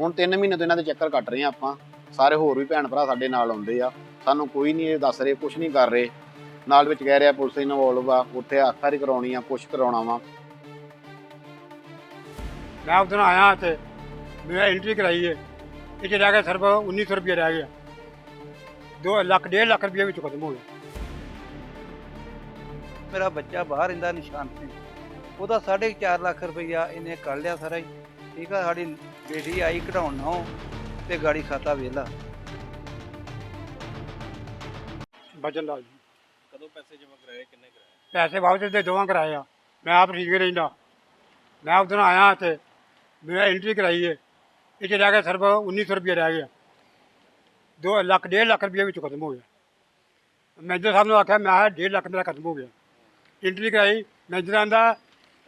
ਹੁਣ 3 ਮਹੀਨੇ ਤੋਂ ਇਹਨਾਂ ਦੇ ਚੱਕਰ ਕੱਟ ਰਹੇ ਆ ਆਪਾਂ। ਸਾਰੇ ਹੋਰ ਵੀ ਭੈਣ ਭਰਾ ਸਾਡੇ ਨਾਲ ਆਉਂਦੇ ਆ। ਸਾਨੂੰ ਕੋਈ ਨਹੀਂ ਇਹ ਦੱਸ ਰਹੇ ਕੁਝ ਨਹੀਂ ਕਰ ਰਹੇ। ਨਾਲ ਵਿੱਚ ਕਹਿ ਰਿਹਾ ਪੁਲਿਸ ਇਨਵੋਲਵ ਆ ਉੱਥੇ ਆਖਾਰੀ ਕਰਾਉਣੀ ਆ ਕੁਛ ਕਰਾਉਣਾ ਵਾ। ਮੈਂ ਉਦੋਂ ਆਇਆ ਤੇ ਮੈਂ ਐਂਟਰੀ ਕਰਾਈ ਹੈ ਇਹ ਰਹਿ ਗਿਆ ਸਿਰਫ 1900 ਰੁਪਏ ਰਹਿ ਗਿਆ 2 ਲੱਖ 1.5 ਲੱਖ ਰੁਪਏ ਵਿੱਚ ਖਤਮ ਹੋ ਗਿਆ ਮੇਰਾ ਬੱਚਾ ਬਾਹਰ ਰਹਿੰਦਾ ਨਿਸ਼ਾਨ ਸਿੰਘ ਉਹਦਾ 4.5 ਲੱਖ ਰੁਪਈਆ ਇਹਨੇ ਕੱਢ ਲਿਆ ਸਾਰਾ ਹੀ। ਠੀਕ ਆ ਸਾਡੀ ਬੇਟੀ ਆਈ ਕਢਾਉਣ ਨਾ ਤੇ ਗਾੜੀ ਖਾਤਾ ਵੇਲਾ। ਬਚਨ ਲਾਲ ਜੀ। ਕਦੋਂ ਪੈਸੇ ਜਮ੍ਹਾਂ ਕਰਾਏ ਕਿੰਨੇ ਕਰਾਏ? ਪੈਸੇ ਵਾਪਸ ਦੇ ਦੋਵਾਂ ਕਰਾਏ ਆ। ਮੈਂ ਆਪ ਠੀਕ ਰਹਿੰਦਾ। ਮੈਂ ਉਦੋਂ ਆਇਆ ਤੇ ਮੈਂ ਐਂਟਰੀ ਕਰਾਈ ਹੈ ਇਹ 'ਚ ਰਹਿ ਗਿਆ ਸਿਰਫ 1900 ਰੁਪਏ ਰਹਿ ਗਿਆ 2 ਲੱਖ 1.5 ਲੱਖ ਰੁਪਏ ਵਿੱਚ ਖਤਮ ਹੋ ਗਿਆ। ਮੈਨੇਜਰ ਸਾਹਿਬ ਨੂੰ ਆਖਿਆ ਮੈਂ 1.5 ਲੱਖ ਮੇਰਾ ਖਤਮ ਹੋ ਗਿਆ। ਐਂਟਰੀ ਕਰਾਈ ਮੈਨੇਜਰ ਆਂਦਾ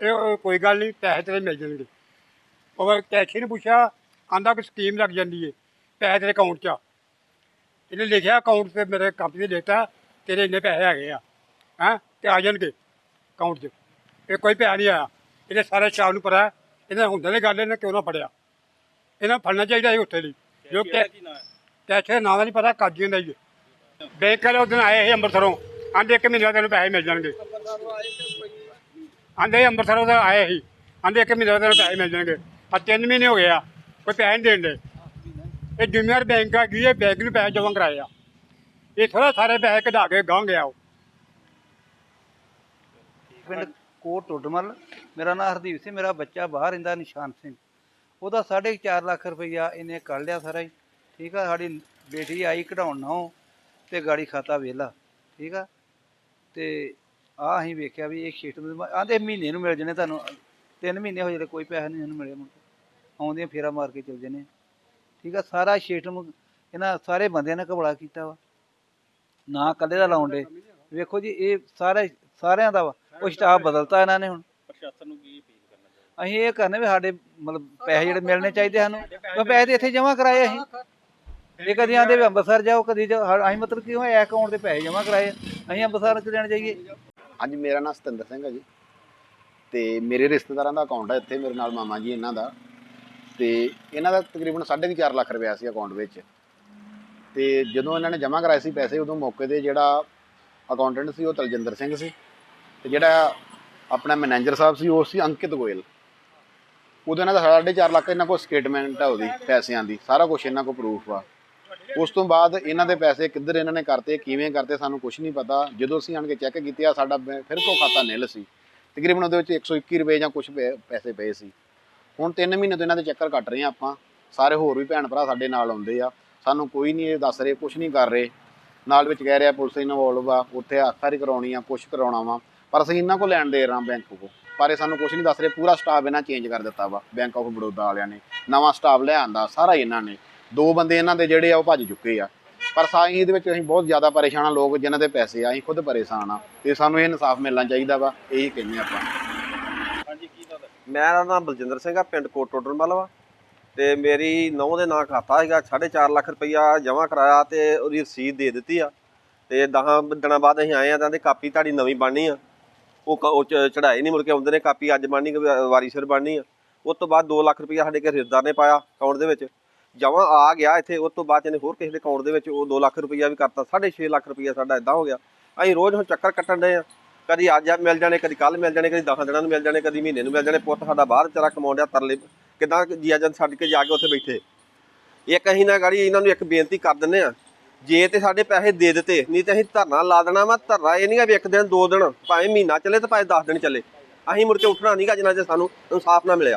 ਇਹ ਕੋਈ ਗੱਲ ਨਹੀਂ ਪੈਸੇ ਤੇਰੇ ਮਿਲ ਜਾਣਗੇ। ਉਹ ਕੈਸ਼ੀ ਨੇ ਪੁੱਛਿਆ ਆਂਦਾ ਕਿ ਸਕੀਮ ਲੱਗ ਜਾਂਦੀ ਹੈ ਪੈਸੇ ਤੇਰੇ ਅਕਾਊਂਟ 'ਚ ਆ। ਇਹਨੇ ਲਿਖਿਆ ਅਕਾਊਂਟ ਤੇ ਮੇਰੇ ਕੰਪਨੀ ਨੇ ਲਿਖਤਾ ਤੇਰੇ ਇੰਨੇ ਪੈਸੇ ਹੈਗੇ ਆ ਹੈਂ ਤੇ ਆ ਜਾਣਗੇ ਅਕਾਊਂਟ 'ਚ। ਇਹ ਕੋਈ ਪੈਸਾ ਨਹੀਂ ਆਇਆ। ਇਹਨੇ ਸਾਰੇ ਸ਼ਾਮ ਨੂੰ ਪੜਾ ਇਹਨੇ ਹੁੰਦੇ ਨੇ ਗੱਲ ਇਹਨੇ ਕਿਉਂ ਨਾ ਫੜਿਆ। ਇਹਨਾਂ ਫੜਨਾ ਚਾਹੀਦਾ ਸੀ ਉੱਥੇ ਲਈ। ਜੋ ਕੈਸ਼ੇ ਨਾਂ ਦਾ ਨਹੀਂ ਪਤਾ ਕਾਜੀ ਹੁੰਦਾ ਜੀ ਬੈਂਕ ਵਾਲੇ ਉਸ ਦਿਨ ਆਏ ਸੀ ਅੰਮ੍ਰਿਤਸਰੋਂ। ਆਂਦੇ ਇੱਕ ਮਹੀਨੇ ਤੈਨੂੰ ਪੈਸੇ ਮਿਲ ਜਾਣਗੇ। ਆਂਦੇ ਅੰਮ੍ਰਿਤਸਰੋਂ ਦਾ ਆਏ ਸੀ। ਆਂਦੇ ਇੱਕ ਮਹੀਨੇ ਤੈਨੂੰ ਪੈਸੇ ਮਿਲ ਜਾਣਗੇ। ਆ ਤਿੰਨ ਮਹੀਨੇ ਹੋ ਗਏ ਆ, ਕੋਈ ਪੈਸੇ ਨਹੀਂ ਦੇਣ ਦੇ। ਇਹ ਜੂਨੀਅਰ ਬੈਂਕ ਆ, ਗਈ ਇਹ ਬੈਂਕ ਨੂੰ ਪੈਸੇ ਜਮ੍ਹਾਂ ਕਰਾਏ ਆ। ਇਹ ਥੋੜਾ ਸਾਰੇ ਪੈਸੇ ਕਢਾ ਕੇ ਗਾਂ ਗਿਆ ਉਹ। ਪਿੰਡ ਕੋਟ ਟੋਡਮਲ ਮੇਰਾ ਨਾਮ ਹਰਦੀਪ ਸਿੰਘ, ਮੇਰਾ ਬੱਚਾ ਬਾਹਰ ਰਹਿੰਦਾ ਨਿਸ਼ਾਨ ਸਿੰਘ। ਉਹਦਾ 4.5 ਲੱਖ ਰੁਪਈਆ ਇਹਨੇ ਕੱਢ ਲਿਆ ਸਾਰਾ ਹੀ। ਠੀਕ ਆ, ਸਾਡੀ ਬੇਟੀ ਆਈ ਕਢਾਉਣ ਨਾ ਤੇ ਗਾੜੀ ਖਾਤਾ ਵੇਲਾ। ਠੀਕ ਆ, ਤੇ ਆ ਅਸੀਂ ਵੇਖਿਆ ਵੀ ਇਹ ਸ਼ੀਟ ਆਂਦੇ ਮਹੀਨੇ ਨੂੰ ਮਿਲ ਜਣੇ ਤੁਹਾਨੂੰ। ਤਿੰਨ ਮਹੀਨੇ ਹੋ ਜਿਹੜੇ ਕੋਈ ਪੈਸਾ ਨਹੀਂ ਇਹਨੂੰ ਮਿਲਿਆ ਮੁੜ ਕੇ। ਆਉਂਦੇ ਫੇਰਾ ਮਾਰ ਕੇ ਚਲ ਜਣੇ ਠੀਕ ਆ ਸਾਰਾ ਸ਼ੀਟਮ ਇਹਨਾਂ ਸਾਰੇ ਬੰਦਿਆਂ ਨੇ ਕਬੜਾ ਕੀਤਾ ਵਾ। ਨਾ ਕੱਲੇ ਦਾ ਲਾਉਣ ਦੇ ਵੇਖੋ ਜੀ ਇਹ ਸਾਰੇ ਸਾਰਿਆਂ ਦਾ ਵਾ। ਉਹ ਸਟਾਫ ਬਦਲਤਾ ਇਹਨਾਂ ਨੇ ਹੁਣ। ਪ੍ਰਸ਼ਾਸਨ ਨੂੰ ਕੀ ਅਪੀਲ ਕਰਨਾ ਚਾਹੁੰਦੇ? ਅਸੀਂ ਇਹ ਕਰਨੇ ਵੀ ਸਾਡੇ ਮਤਲਬ ਪੈਸੇ ਜਿਹੜੇ ਮਿਲਣੇ ਚਾਹੀਦੇ ਸਾਨੂੰ। ਉਹ ਪੈਸੇ ਤੇ ਇੱਥੇ ਜਮ੍ਹਾਂ ਕਰਾਏ ਅਸੀਂ। ਇਹ ਕਦੀ ਆਂਦੇ ਵੀ ਅੰਮ੍ਰਿਤਸਰ ਜਾਓ ਕਦੀ ਅਸੀਂ ਮਤਲਬ ਕਿ ਉਹ ਅਕਾਊਂਟ ਤੇ ਪੈਸੇ ਜਮ੍ਹਾਂ ਕਰਾਏ? ਆ। ਅਸੀਂ ਅੰਮ੍ਰਿਤਸਰ ਕਿ ਲੈਣ ਜਾਈਏ? ਅੱਜ ਮੇਰਾ ਨਾਮ ਸਤਿੰਦਰ ਸਿੰਘ ਹੈ ਜੀ। ਤੇ ਮੇਰੇ ਰਿਸ਼ਤੇਦਾਰਾਂ ਦਾ ਅਕਾਊਂਟ ਹੈ ਇੱਥੇ ਮੇਰੇ ਨਾਲ ਮਾਮਾ ਜੀ ਇਹਨਾਂ ਦਾ। ਤੇ ਇਹਨਾਂ ਦਾ ਤਕਰੀਬਨ 4.5 ਲੱਖ ਰੁਪਇਆ ਸੀ ਅਕਾਊਂਟ ਵਿੱਚ। ਤੇ ਜਦੋਂ ਇਹਨਾਂ ਨੇ ਜਮ੍ਹਾਂ ਕਰਾਏ ਸੀ ਪੈਸੇ, ਉਦੋਂ ਮੌਕੇ ਤੇ ਜਿਹੜਾ ਅਕਾਊਂਟੈਂਟ ਸੀ, ਉਹ ਤਲਜਿੰਦਰ ਸਿੰਘ ਸੀ। ਤੇ ਜਿਹੜਾ ਆਪਣਾ ਮੈਨੇਜਰ ਸਾਹਿਬ ਸੀ, ਉਹ ਸੀ ਅੰਕਿਤ ਗੋਇਲ। ਉਦੋਂ ਇਹਨਾਂ ਦਾ 4.5 ਲੱਖ ਇਹਨਾਂ ਕੋਲ ਸਟੇਟਮੈਂਟ ਆ ਉਹਦੀ, ਪੈਸਿਆਂ ਦੀ, ਸਾਰਾ ਕੁਝ ਇਹਨਾਂ ਕੋਲ ਪ੍ਰੂਫ ਆ। ਉਸ ਤੋਂ ਬਾਅਦ ਇਹਨਾਂ ਦੇ ਪੈਸੇ ਕਿੱਧਰ ਇਹਨਾਂ ਨੇ ਕਰਤੇ, ਕਿਵੇਂ ਕਰਤੇ ਸਾਨੂੰ ਕੁਝ ਨਹੀਂ ਪਤਾ। ਜਦੋਂ ਅਸੀਂ ਆਣ ਕੇ ਚੈੱਕ ਕੀਤੀ ਆ ਸਾਡਾ ਬੈ- ਫਿਰ ਤੋਂ ਖਾਤਾ ਨਿਲ ਸੀ। ਤਕਰੀਬਨ ਉਹਦੇ ਵਿੱਚ 121 ਰੁਪਏ ਜਾਂ ਕੁਝ ਪੈਸੇ ਪਏ ਸੀ। ਹੁਣ 3 ਮਹੀਨੇ ਤੋਂ ਇਹਨਾਂ ਦੇ ਚੱਕਰ ਕੱਟ ਰਹੇ ਆ ਆਪਾਂ। ਸਾਰੇ ਹੋਰ ਵੀ ਭੈਣ ਭਰਾ ਸਾਡੇ ਨਾਲ ਆਉਂਦੇ ਆ। ਸਾਨੂੰ ਕੋਈ ਨਹੀਂ ਇਹ ਦੱਸ ਰਹੇ ਕੁਝ ਨਹੀਂ ਕਰ ਰਹੇ। ਨਾਲ ਵਿੱਚ ਕਹਿ ਰਿਹਾ ਪੁਲਿਸ ਇਨਵੋਲਵ ਆ, ਉੱਥੇ ਆਖਾਰੀ ਕਰਾਉਣੀ ਆ ਕੁਝ ਕਰਾਉਣਾ ਵਾ। ਪਰ ਅਸੀਂ ਇਹਨਾਂ ਕੋਲ ਲੈਣ ਦੇ ਰਾਂ ਬੈਂਕ ਕੋ ਪਰ ਇਹ ਸਾਨੂੰ ਕੁਝ ਨਹੀਂ ਦੱਸ ਰਹੇ, ਪੂਰਾ ਸਟਾਫ ਇਹਨਾਂ ਚੇਂਜ ਕਰ ਦਿੱਤਾ ਵਾ ਬੈਂਕ ਆਫ ਬੜੌਦਾ ਵਾਲਿਆਂ ਨੇ। ਨਵਾਂ ਸਟਾਫ ਲੈ ਆਂਦਾ, ਸਾਰਾ ਹੀ ਇਹਨਾਂ ਨੇ। ਦੋ ਬੰਦੇ ਇਹਨਾਂ ਦੇ ਜਿਹੜੇ ਆ, ਉਹ ਭੱਜ ਚੁੱਕੇ ਆ। ਪਰ ਸਾਈ ਇਹਦੇ ਵਿੱਚ ਅਸੀਂ ਬਹੁਤ ਜ਼ਿਆਦਾ ਪਰੇਸ਼ਾਨ ਆ, ਲੋਕ ਜਿਨ੍ਹਾਂ ਦੇ ਪੈਸੇ ਆ, ਅਸੀਂ ਖੁਦ ਪਰੇਸ਼ਾਨ ਆ। ਤੇ ਸਾਨੂੰ ਇਹ ਇਨਸਾਫ ਮਿਲਣਾ ਚਾਹੀਦਾ ਵਾ, ਇਹੀ ਕਹਿੰਦੇ ਆਪਾਂ। ਹਾਂਜੀ, ਕੀ ਗੱਲ ਹੈ? ਮੇਰਾ ਨਾਮ ਬਲਜਿੰਦਰ ਸਿੰਘ ਆ, ਪਿੰਡ ਕੋਟ ਟੋਡਰਮਲ ਵਾ। ਤੇ ਮੇਰੀ ਨੌਂ ਦੇ ਨਾਂ ਖਾਤਾ ਹੈਗਾ 4.5 ਲੱਖ ਰੁਪਈਆ ਜਮ੍ਹਾਂ ਕਰਾਇਆ ਤੇ ਉਹਦੀ ਰਸੀਦ ਦੇ ਦਿੱਤੀ ਆ। ਤੇ 10 ਦਿਨਾਂ ਬਾਅਦ ਅਸੀਂ ਆਏ ਆ, ਤਾਂ ਦੀ ਕਾਪੀ ਤੁਹਾਡੀ ਨਵੀਂ ਬਣਨੀ ਆ। ਉਹ ਕ- ਉਹ ਚੜਾਈ ਨਹੀਂ ਮੁੜ ਕੇ ਆਉਂਦੇ ਨੇ, ਕਾਪੀ ਅੱਜ ਬਣਨੀ ਵਾਰੀ ਸਿਰ ਬਣਨੀ ਆ। ਉਸ ਤੋਂ ਬਾਅਦ 2 ਲੱਖ ਰੁਪਈਆ ਸਾਡੇ ਘਰ ਰਿਸ਼ਤੇਦਾਰ ਨੇ ਪਾਇਆ ਅਕਾਊਂਟ ਦੇ ਵਿੱਚ। ਜਮ੍ਹਾਂ ਆ ਗਿਆ ਇੱਥੇ, ਉਸ ਤੋਂ ਬਾਅਦ ਇਹਨੇ ਹੋਰ ਕਿਸੇ ਦੇ ਅਕਾਊਂਟ ਦੇ ਵਿੱਚ ਉਹ 2 ਲੱਖ ਰੁਪਈਆ ਵੀ ਕਰਤਾ 6.5 ਲੱਖ ਰੁਪਈਆ ਸਾਡਾ ਇਦਾਂ ਹੋ ਗਿਆ। ਅਸੀਂ ਰੋਜ਼ ਹੁਣ ਚੱਕਰ ਕੱਟਣ ਦੇ ਆ। ਕਦੀ ਅੱਜ ਮਿਲ ਜਾਣੇ, ਕਦੀ ਕੱਲ ਮਿਲ ਜਾਣੇ, ਕਦੀ 10 ਦਿਨਾਂ ਨੂੰ ਮਿਲ ਜਾਣੇ, ਕਦੀ ਮਹੀਨੇ ਨੂੰ ਮਿਲ ਜਾਣੇ, ਪੁੱਤ ਸਾਡਾ ਬਾਹਰ ਵਿਚਾਰਾ ਕਮਾਉਂਦਿਆ ਤਰਲੇ, ਕਿਦਾਂ ਜੀਆ ਜਨ ਛੱਡ ਕੇ ਜਾ ਕੇ ਉੱਥੇ ਬੈਠੇ। ਇੱਕ ਅਸੀਂ ਨਾ ਗਾੜੀ ਇਹਨਾਂ ਨੂੰ ਇੱਕ ਬੇਨਤੀ ਕਰ ਦਿੰਨੇ ਆ, ਜੇ ਤੇ ਸਾਡੇ ਪੈਸੇ ਦੇ ਦਿੱਤੇ, ਨਹੀਂ ਤੇ ਅਸੀਂ ਧਰਨਾ ਲਾ ਦੇਣਾ ਵਾ, ਧਰਨਾ ਇਹ ਨਹੀਂ ਆ ਵੀ ਇੱਕ ਦਿਨ, ਦੋ ਦਿਨ, ਭਾਵੇਂ ਮਹੀਨਾ ਚੱਲੇ ਤੇ ਭਾਵੇਂ 10 ਦਿਨ ਚੱਲੇ। ਅਸੀਂ ਮੁੜ ਕੇ ਉੱਠਣਾ ਨਹੀਂਗਾ ਜਿੰਨਾ ਚਿਰ ਸਾਨੂੰ ਇਨਸਾਫ ਨਾ ਮਿਲਿਆ।